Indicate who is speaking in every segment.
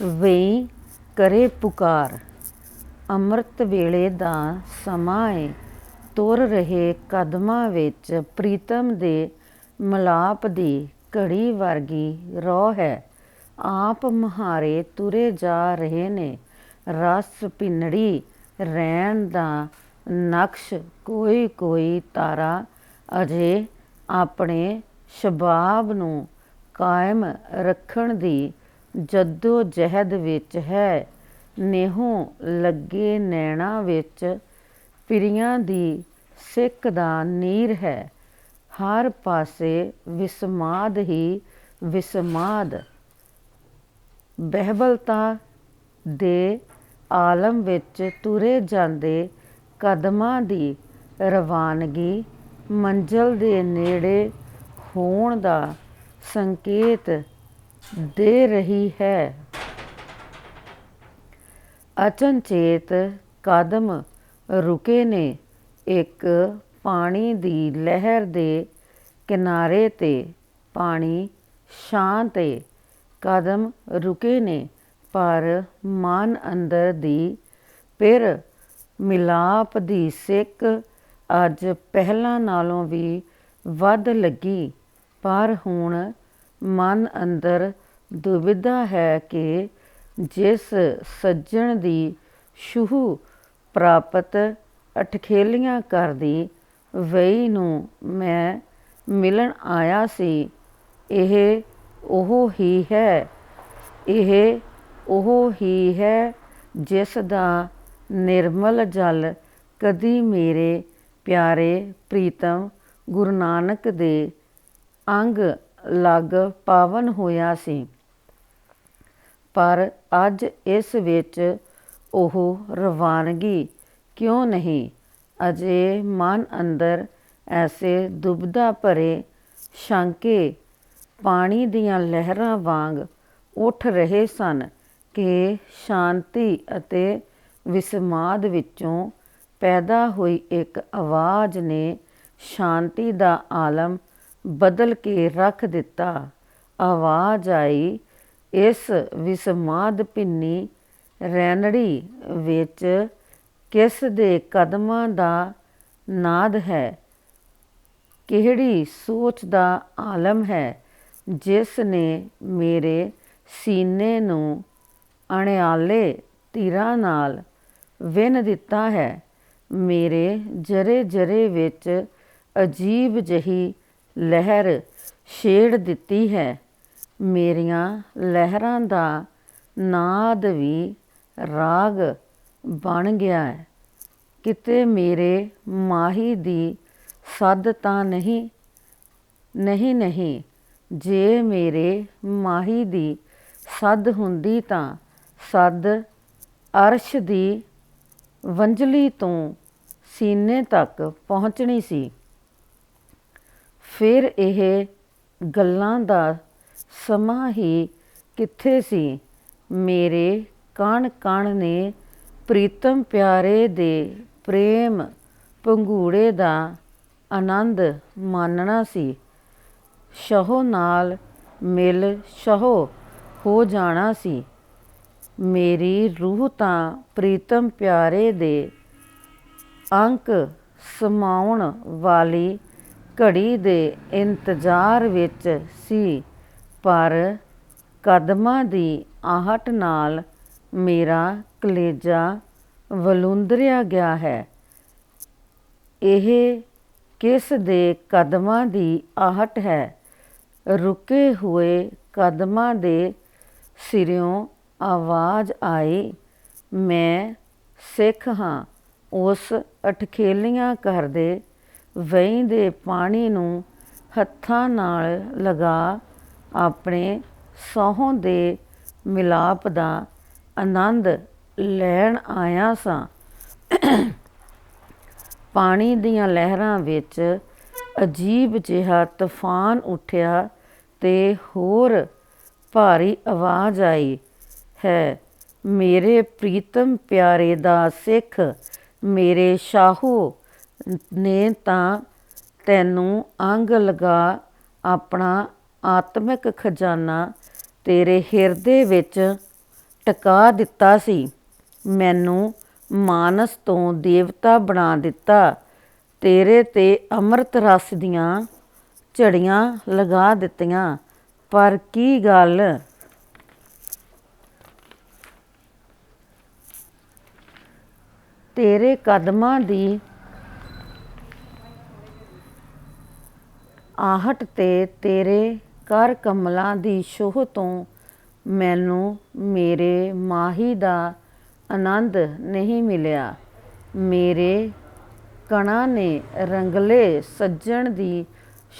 Speaker 1: ਵੇਈ ਕਰੇ ਪੁਕਾਰ, ਅੰਮ੍ਰਿਤ ਵੇਲੇ ਦਾ ਸਮਾਂ ਏ। ਤੁਰ ਰਹੇ ਕਦਮਾਂ ਵਿੱਚ ਪ੍ਰੀਤਮ ਦੇ ਮਲਾਪ ਦੀ ਘੜੀ ਵਰਗੀ ਰੋਹ ਹੈ। ਆਪ ਮਹਾਰੇ ਤੁਰੇ ਜਾ ਰਹੇ ਨੇ। ਰਸ ਪਿੰਨੜੀ ਰਹਿਣ ਦਾ ਨਕਸ਼ ਕੋਈ ਕੋਈ ਤਾਰਾ ਅਜੇ ਆਪਣੇ ਸ਼ਬਾਬ ਨੂੰ ਕਾਇਮ ਰੱਖਣ ਦੀ ਜੱਦੋ ਜਹਿਦ ਵਿੱਚ ਹੈ, ਨੇਹੋਂ ਲੱਗੇ ਨੈਣਾਂ ਵਿੱਚ ਪੀਰੀਆਂ ਦੀ ਸਿੱਕ ਦਾ ਨੀਰ ਹੈ। ਹਰ ਪਾਸੇ ਵਿਸਮਾਦ ਹੀ ਵਿਸਮਾਦ। ਬਹਿਬਲਤਾ ਦੇ ਆਲਮ ਵਿੱਚ ਤੁਰੇ ਜਾਂਦੇ ਕਦਮਾਂ ਦੀ ਰਵਾਨਗੀ, ਮੰਜ਼ਲ ਦੇ ਨੇੜੇ ਹੋਣ ਦਾ ਸੰਕੇਤ ਦੇ ਰਹੀ ਹੈ। ਅਚਨਚੇਤ ਕਦਮ ਰੁਕੇ ਨੇ। ਇੱਕ ਪਾਣੀ ਦੀ ਲਹਿਰ ਦੇ ਕਿਨਾਰੇ ਤੇ ਪਾਣੀ ਸ਼ਾਂਤ ਏ ਕਦਮ ਰੁਕੇ ਨੇ, ਪਰ ਮਨ ਅੰਦਰ ਦੀ ਪਿਰ ਮਿਲਾਪ ਦੀ ਸਿੱਕ ਅੱਜ ਪਹਿਲਾਂ ਨਾਲੋਂ ਵੀ ਵੱਧ ਲੱਗੀ। ਪਰ ਹੁਣ ਮਨ ਅੰਦਰ ਦੁਬਿਧਾ ਹੈ ਕਿ ਜਿਸ ਸੱਜਣ ਦੀ ਛੂਹ ਪ੍ਰਾਪਤ ਅਠਖੇਲੀਆਂ ਕਰਦੀ ਵਈ ਨੂੰ ਮੈਂ ਮਿਲਣ ਆਇਆ ਸੀ, ਇਹ ਉਹ ਹੀ ਹੈ, ਇਹ ਉਹ ਹੀ ਹੈ ਜਿਸ ਦਾ ਨਿਰਮਲ ਜਲ ਕਦੀ ਮੇਰੇ ਪਿਆਰੇ ਪ੍ਰੀਤਮ ਗੁਰੂ ਨਾਨਕ ਦੇ ਅੰਗ ਲੱਗ ਪਾਵਨ ਹੋਇਆ ਸੀ। ਪਰ ਅੱਜ ਇਸ ਵਿੱਚ ਉਹ ਰਵਾਨਗੀ ਕਿਉਂ ਨਹੀਂ? ਅਜੇ ਮਨ ਅੰਦਰ ਐਸੇ ਦੁਬਦਾ ਭਰੇ ਸ਼ੰਕੇ ਪਾਣੀ ਦੀਆਂ ਲਹਿਰਾਂ ਵਾਂਗ ਉੱਠ ਰਹੇ ਸਨ ਕਿ ਸ਼ਾਂਤੀ ਅਤੇ ਵਿਸਮਾਦ ਵਿੱਚੋਂ ਪੈਦਾ ਹੋਈ ਇੱਕ ਆਵਾਜ਼ ਨੇ ਸ਼ਾਂਤੀ ਦਾ ਆਲਮ ਬਦਲ ਕੇ ਰੱਖ ਦਿੱਤਾ। ਆਵਾਜ਼ ਆਈ, ਇਸ ਵਿਸਮਾਦ ਭਿੰਨੀ ਰੈਨੜੀ ਵਿੱਚ ਕਿਸ ਦੇ ਕਦਮਾਂ ਦਾ ਨਾਦ ਹੈ? ਕਿਹੜੀ ਸੋਚ ਦਾ ਆਲਮ ਹੈ ਜਿਸ ਨੇ ਮੇਰੇ ਸੀਨੇ ਨੂੰ ਅਣਿਆਲੇ ਤੀਰਾਂ ਨਾਲ ਵਿੰਨ ਦਿੱਤਾ ਹੈ? ਮੇਰੇ ਜਰੇ ਜਰੇ ਵਿੱਚ ਅਜੀਬ ਜਹੀ ਲਹਿਰ ਛੇੜ ਦਿੱਤੀ ਹੈ। ਮੇਰੀਆਂ ਲਹਿਰਾਂ ਦਾ ਨਾਦ ਵੀ ਰਾਗ ਬਣ ਗਿਆ ਹੈ। ਕਿਤੇ ਮੇਰੇ ਮਾਹੀ ਦੀ ਸੱਦ ਤਾਂ ਨਹੀਂ ਨਹੀਂ ਨਹੀਂ, ਜੇ ਮੇਰੇ ਮਾਹੀ ਦੀ ਸੱਦ ਹੁੰਦੀ ਤਾਂ ਸੱਦ ਅਰਸ਼ ਦੀ ਵੰਜਲੀ ਤੋਂ ਸੀਨੇ ਤੱਕ ਪਹੁੰਚਣੀ ਸੀ। ਫਿਰ ਇਹ ਗੱਲਾਂ ਦਾ ਸਮਾਂ ਹੀ ਕਿੱਥੇ ਸੀ? ਮੇਰੇ ਕਣ ਕਣ ਨੇ ਪ੍ਰੀਤਮ ਪਿਆਰੇ ਦੇ ਪ੍ਰੇਮ ਪੰਗੂੜੇ ਦਾ ਆਨੰਦ ਮਾਨਣਾ ਸੀ। ਸ਼ਹੋ ਨਾਲ ਮਿਲ ਸ਼ਹੋ ਹੋ ਜਾਣਾ ਸੀ। ਮੇਰੀ ਰੂਹ ਤਾਂ ਪ੍ਰੀਤਮ ਪਿਆਰੇ ਦੇ ਅੰਕ ਸਮਾਉਣ ਵਾਲੀ ਘੜੀ ਦੇ ਇੰਤਜ਼ਾਰ ਵਿੱਚ ਸੀ, ਪਰ ਕਦਮਾਂ ਦੀ ਆਹਟ ਨਾਲ ਮੇਰਾ ਕਲੇਜਾ ਵਲੁੰਦਰਿਆ ਗਿਆ ਹੈ। ਇਹ ਕਿਸ ਦੇ ਕਦਮਾਂ ਦੀ ਆਹਟ ਹੈ? ਰੁਕੇ ਹੋਏ ਕਦਮਾਂ ਦੇ ਸਿਰਿਓਂ ਆਵਾਜ਼ ਆਈ, ਮੈਂ ਸਿੱਖ ਹਾਂ। ਉਸ ਅਟਖੇਲੀਆਂ ਕਰਦੇ ਵਹੀਂ ਦੇ ਪਾਣੀ ਨੂੰ ਹੱਥਾਂ ਨਾਲ ਲਗਾ ਆਪਣੇ ਸੌਹੋਂ ਦੇ ਮਿਲਾਪ ਦਾ ਆਨੰਦ ਲੈਣ ਆਇਆ ਸਾਂ। ਪਾਣੀ ਦੀਆਂ ਲਹਿਰਾਂ ਵਿੱਚ ਅਜੀਬ ਜਿਹਾ ਤੂਫਾਨ ਉੱਠਿਆ ਤੇ ਹੋਰ ਭਾਰੀ ਆਵਾਜ਼ ਆਈ, ਹੈ, ਮੇਰੇ ਪ੍ਰੀਤਮ ਪਿਆਰੇ ਦਾ ਸਿੱਖ, ਮੇਰੇ ਸ਼ਾਹੂ ਨੇ ਤਾਂ ਤੈਨੂੰ ਅੰਗ ਲਗਾ ਆਪਣਾ ਆਤਮਿਕ ਖਜ਼ਾਨਾ ਤੇਰੇ ਹਿਰਦੇ ਵਿੱਚ ਟਿਕਾ ਦਿੱਤਾ ਸੀ। ਮੈਨੂੰ ਮਾਨਸ ਤੋਂ ਦੇਵਤਾ ਬਣਾ ਦਿੱਤਾ। ਤੇਰੇ ਤੇ ਅੰਮ੍ਰਿਤ ਰਸ ਦੀਆਂ ਝੜੀਆਂ ਲਗਾ ਦਿੱਤੀਆਂ। ਪਰ ਕੀ ਗੱਲ? ਤੇਰੇ ਕਦਮਾਂ ਦੀ ਆਹਟ ਤੇ ਤੇਰੇ ਕਰ ਕਮਲਾਂ ਦੀ ਛੋਹ ਤੋਂ ਮੈਨੂੰ ਮੇਰੇ ਮਾਹੀ ਦਾ ਆਨੰਦ ਨਹੀਂ ਮਿਲਿਆ। ਮੇਰੇ ਕਣਾਂ ਨੇ ਰੰਗਲੇ ਸੱਜਣ ਦੀ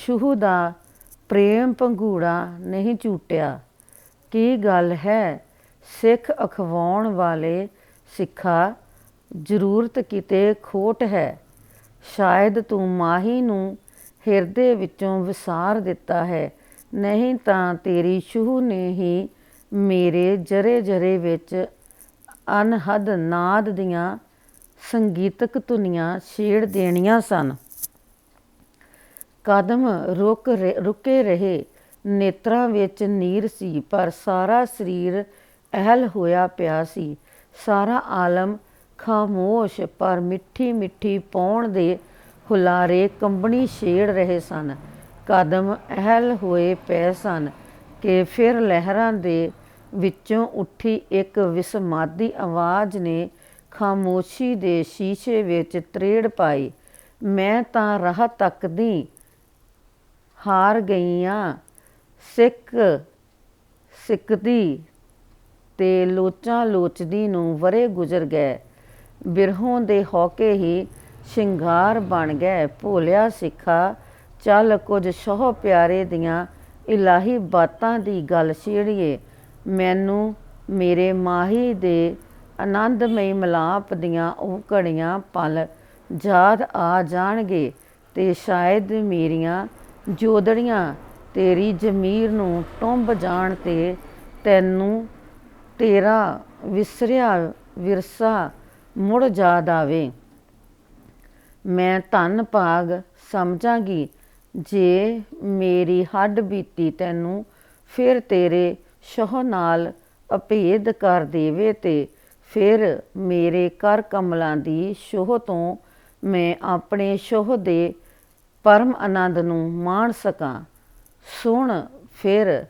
Speaker 1: ਛੂਹ ਦਾ ਪ੍ਰੇਮ ਪੰਘੂੜਾ ਨਹੀਂ ਝੂਟਿਆ। ਕੀ ਗੱਲ ਹੈ? ਸਿੱਖ ਅਖਵਾਉਣ ਵਾਲੇ ਸਿੱਖਾ, ਜ਼ਰੂਰਤ ਕਿਤੇ ਖੋਟ ਹੈ। ਸ਼ਾਇਦ ਤੂੰ ਮਾਹੀ ਨੂੰ ਹਿਰਦੇ ਵਿੱਚੋਂ ਵਿਸਾਰ ਦਿੱਤਾ ਹੈ। ਨਹੀਂ ਤਾਂ ਤੇਰੀ ਛੂਹ ਨੇ ਹੀ ਮੇਰੇ ਜਰੇ ਜਰੇ ਵਿੱਚ ਅਨਹਦ ਨਾਦ ਦੀਆਂ ਸੰਗੀਤਕ ਧੁਨੀਆਂ ਛੇੜ ਦੇਣੀਆਂ ਸਨ। ਕਦਮ ਰੁਕ ਰੁਕੇ ਰਹੇ, ਨੇਤਰਾਂ ਵਿੱਚ ਨੀਰ ਸੀ, ਪਰ ਸਾਰਾ ਸਰੀਰ ਅਹਿਲ ਹੋਇਆ ਪਿਆ ਸੀ। ਸਾਰਾ ਆਲਮ ਖਾਮੋਸ਼, ਪਰ ਮਿੱਠੀ ਮਿੱਠੀ ਪੌਣ ਦੇ ਹੁਲਾਰੇ ਕੰਬਣੀ ਛੇੜ ਰਹੇ ਸਨ। ਕਦਮ ਅਹਿਲ ਹੋਏ ਪਏ ਸਨ ਕਿ ਫਿਰ ਲਹਿਰਾਂ ਦੇ ਵਿੱਚੋਂ ਉੱਠੀ ਇੱਕ ਵਿਸਮਾਦੀ ਆਵਾਜ਼ ਨੇ ਖਾਮੋਸ਼ੀ ਦੇ ਸ਼ੀਸ਼ੇ ਵਿੱਚ ਤਰੇੜ ਪਾਈ, ਮੈਂ ਤਾਂ ਰਾਹ ਤੱਕਦੀ ਹਾਰ ਗਈਆਂ। ਸਿੱਕ ਸਿੱਕਦੀ ਤੇ ਲੋਚਾਂ ਲੋਚਦੀ ਨੂੰ ਵਰੇ ਗੁਜ਼ਰ ਗਏ। ਬਿਰਹੋਂ ਦੇ ਹੌਕੇ ਹੀ ਸ਼ਿੰਗਾਰ ਬਣ ਗਏ। ਭੋਲਿਆ ਸਿੱਖਾ, ਚੱਲ ਕੁਝ ਸ਼ੋਹ ਪਿਆਰੇ ਦੀਆਂ ਇਲਾਹੀ ਬਾਤਾਂ ਦੀ ਗੱਲ ਛੇੜੀਏ। ਮੈਨੂੰ ਮੇਰੇ ਮਾਹੀ ਦੇ ਆਨੰਦਮਈ ਮਲਾਪ ਦੀਆਂ ਉਹ ਘੜੀਆਂ ਪਲ ਯਾਦ ਆ ਜਾਣਗੇ ਤੇ ਸ਼ਾਇਦ ਮੇਰੀਆਂ ਜੋਦੜੀਆਂ ਤੇਰੀ ਜ਼ਮੀਰ ਨੂੰ ਟੁੰਬ ਜਾਣ ਤੇ ਤੈਨੂੰ ਤੇਰਾ ਵਿਸਰਿਆ ਵਿਰਸਾ ਮੁੜ ਯਾਦ ਆਵੇ ਮੈਂ ਧੰਨ ਭਾਗ ਸਮਝਾਂਗੀ। ਜੇ ਮੇਰੀ ਹੱਡ ਬੀਤੀ ਤੈਨੂੰ, ਫਿਰ ਤੇਰੇ ਸ਼ੋਹ ਨਾਲ ਅਭੇਦ ਕਰ ਦੇਵੇ ਤੇ ਫਿਰ ਮੇਰੇ ਕਰ ਕਮਲਾਂ ਦੀ ਸ਼ੋਹ ਤੋਂ ਮੈਂ ਆਪਣੇ ਸ਼ੋਹ ਦੇ ਪਰਮ ਆਨੰਦ ਨੂੰ ਮਾਣ ਸਕਾਂ। ਸੁਣ, ਫਿਰ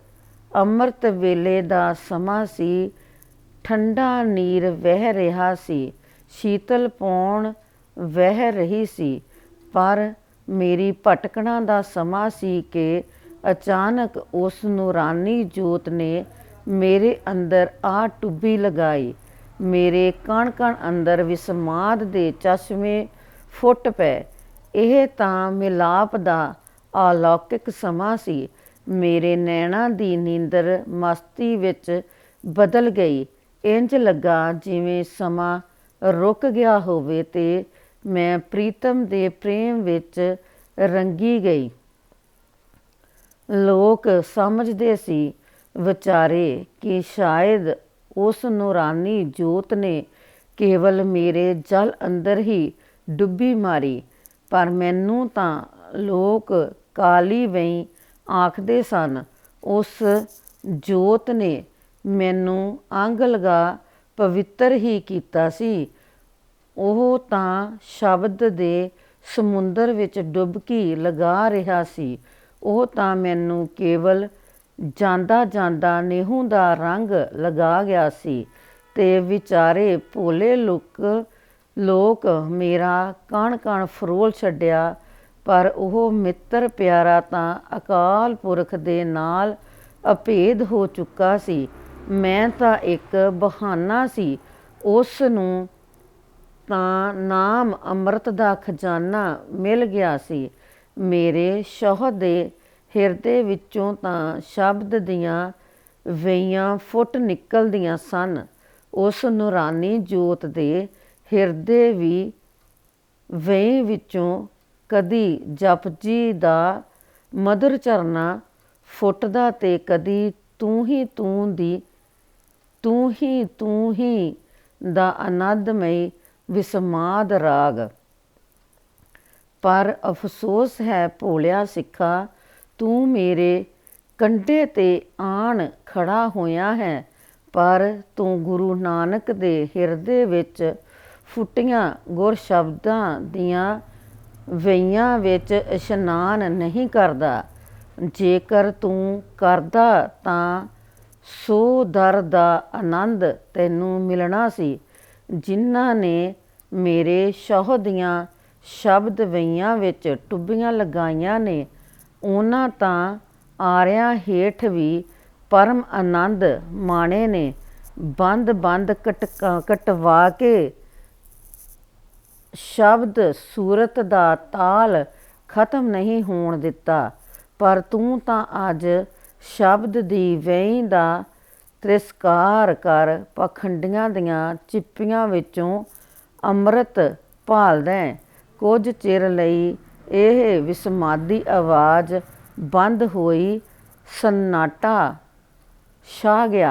Speaker 1: ਅੰਮ੍ਰਿਤ ਵੇਲੇ ਦਾ ਸਮਾਂ ਸੀ, ਠੰਡਾ ਨੀਰ ਵਹਿ ਰਿਹਾ ਸੀ। ਸ਼ੀਤਲ ਪੌਣ ਵਹਿ ਰਹੀ ਸੀ, ਪਰ ਮੇਰੀ ਭਟਕਣਾ ਦਾ ਸਮਾਂ ਸੀ ਕਿ ਅਚਾਨਕ ਉਸ ਨੂਰਾਨੀ ਜੋਤ ਨੇ ਮੇਰੇ ਅੰਦਰ ਆ ਟੁੱਬੀ ਲਗਾਈ। ਮੇਰੇ ਕਣ ਕਣ ਅੰਦਰ ਵਿਸਮਾਦ ਦੇ ਚਸ਼ਮੇ ਫੁੱਟ ਪਏ। ਇਹ ਤਾਂ ਮਿਲਾਪ ਦਾ ਅਲੌਕਿਕ ਸਮਾਂ ਸੀ। ਮੇਰੇ ਨੈਣਾ ਦੀ ਨੀਂਦਰ ਮਸਤੀ ਵਿੱਚ ਬਦਲ ਗਈ। ਇੰਜ ਲੱਗਾ ਜਿਵੇਂ ਸਮਾਂ ਰੁਕ ਗਿਆ ਹੋਵੇ ਤੇ ਮੈਂ ਪ੍ਰੀਤਮ ਦੇ ਪ੍ਰੇਮ ਵਿੱਚ ਰੰਗੀ ਗਈ। ਲੋਕ ਸਮਝਦੇ ਸੀ, ਵਿਚਾਰੇ, ਕਿ ਸ਼ਾਇਦ ਉਸ ਨੂਰਾਨੀ ਜੋਤ ਨੇ ਕੇਵਲ ਮੇਰੇ ਜਲ ਅੰਦਰ ਹੀ ਡੁੱਬੀ ਮਾਰੀ, ਪਰ ਮੈਨੂੰ ਤਾਂ ਲੋਕ ਕਾਲੀ ਵਈ ਆਖਦੇ ਸਨ, ਉਸ ਜੋਤ ਨੇ ਮੈਨੂੰ ਅੰਗ ਲਗਾ ਪਵਿੱਤਰ ਹੀ ਕੀਤਾ ਸੀ। ਉਹ ਤਾਂ ਸ਼ਬਦ ਦੇ ਸਮੁੰਦਰ ਵਿੱਚ ਡੁਬਕੀ ਲਗਾ ਰਿਹਾ ਸੀ। ਉਹ ਤਾਂ ਮੈਨੂੰ ਕੇਵਲ ਜਾਂਦਾ ਜਾਂਦਾ ਨੇਹੂ ਦਾ ਰੰਗ ਲਗਾ ਗਿਆ ਸੀ ਤੇ ਵਿਚਾਰੇ ਭੋਲੇ ਲੋਕ ਲੋਕ ਮੇਰਾ ਕਣ ਕਣ ਫਰੋਲ ਛੱਡਿਆ, ਪਰ ਉਹ ਮਿੱਤਰ ਪਿਆਰਾ ਤਾਂ ਅਕਾਲ ਪੁਰਖ ਦੇ ਨਾਲ ਅਭੇਦ ਹੋ ਚੁੱਕਾ ਸੀ। ਮੈਂ ਤਾਂ ਇੱਕ ਬਹਾਨਾ ਸੀ। ਉਸ ਨੂੰ ਤਾਂ ਨਾਮ ਅੰਮ੍ਰਿਤ ਦਾ ਖਜ਼ਾਨਾ ਮਿਲ ਗਿਆ ਸੀ। ਮੇਰੇ ਸ਼ੋਹ ਦੇ ਹਿਰਦੇ ਵਿੱਚੋਂ ਤਾਂ ਸ਼ਬਦ ਦੀਆਂ ਵਈਆਂ ਫੁੱਟ ਨਿਕਲਦੀਆਂ ਸਨ। ਉਸ ਨੂਰਾਨੀ ਜੋਤ ਦੇ ਹਿਰਦੇ ਵੀ ਵਈ ਵਿੱਚੋਂ ਕਦੀ ਜਪਜੀ ਦਾ ਮధుਰ ਚਰਨਾ ਫੁੱਟਦਾ ਤੇ ਕਦੀ ਤੂੰ ਹੀ ਤੂੰ ਦੀ ਤੂੰ ਹੀ ਤੂੰ ਹੀ ਦਾ ਆਨੰਦਮਈ ਵਿਸਮਾਦ ਰਾਗ। ਪਰ ਅਫਸੋਸ ਹੈ ਭੋਲਿਆ ਸਿੱਖਾ, ਤੂੰ ਮੇਰੇ ਕੰਢੇ ਤੇ ਆਣ ਖੜਾ ਹੋਇਆ ਹੈ, ਪਰ ਤੂੰ ਗੁਰੂ ਨਾਨਕ ਦੇ ਹਿਰਦੇ ਵਿੱਚ ਫੁੱਟੀਆਂ ਗੁਰ ਸ਼ਬਦਾਂ ਦੀਆਂ ਵਈਆਂ ਵਿੱਚ ਇਸ਼ਨਾਨ ਨਹੀਂ ਕਰਦਾ। ਜੇਕਰ ਤੂੰ ਕਰਦਾ ਤਾਂ ਸੋ ਦਰ ਦਾ ਆਨੰਦ ਤੈਨੂੰ ਮਿਲਣਾ ਸੀ। ਜਿਨ੍ਹਾਂ ਨੇ ਮੇਰੇ ਸ਼ੌਹ ਦੀਆਂ ਸ਼ਬਦ ਵਈਆਂ ਵਿੱਚ ਟੁੱਬੀਆਂ ਲਗਾਈਆਂ ਨੇ, ਉਹਨਾਂ ਤਾਂ ਆਰਿਆਂ ਹੇਠ ਵੀ ਪਰਮ ਆਨੰਦ ਮਾਣੇ ਨੇ। ਬੰਦ ਬੰਦ ਕਟਕਾ ਕਟਵਾ ਕੇ ਸ਼ਬਦ ਸੂਰਤ ਦਾ ਤਾਲ ਖਤਮ ਨਹੀਂ ਹੋਣ ਦਿੱਤਾ, ਪਰ ਤੂੰ ਤਾਂ ਅੱਜ ਸ਼ਬਦ ਦੀ ਵੇਈ ਦਾ ਤਿਰਸਕਾਰ ਕਰ ਪਖੰਡੀਆਂ ਦੀਆਂ ਚਿੱਪੀਆਂ ਵਿੱਚੋਂ ਅੰਮ੍ਰਿਤ ਭਾਲਦਾ ਹੈ। ਕੁਝ ਚਿਰ ਲਈ ਇਹ ਵਿਸਮਾਦੀ ਆਵਾਜ਼ ਬੰਦ ਹੋਈ, ਸੰਨਾਟਾ ਛਾ ਗਿਆ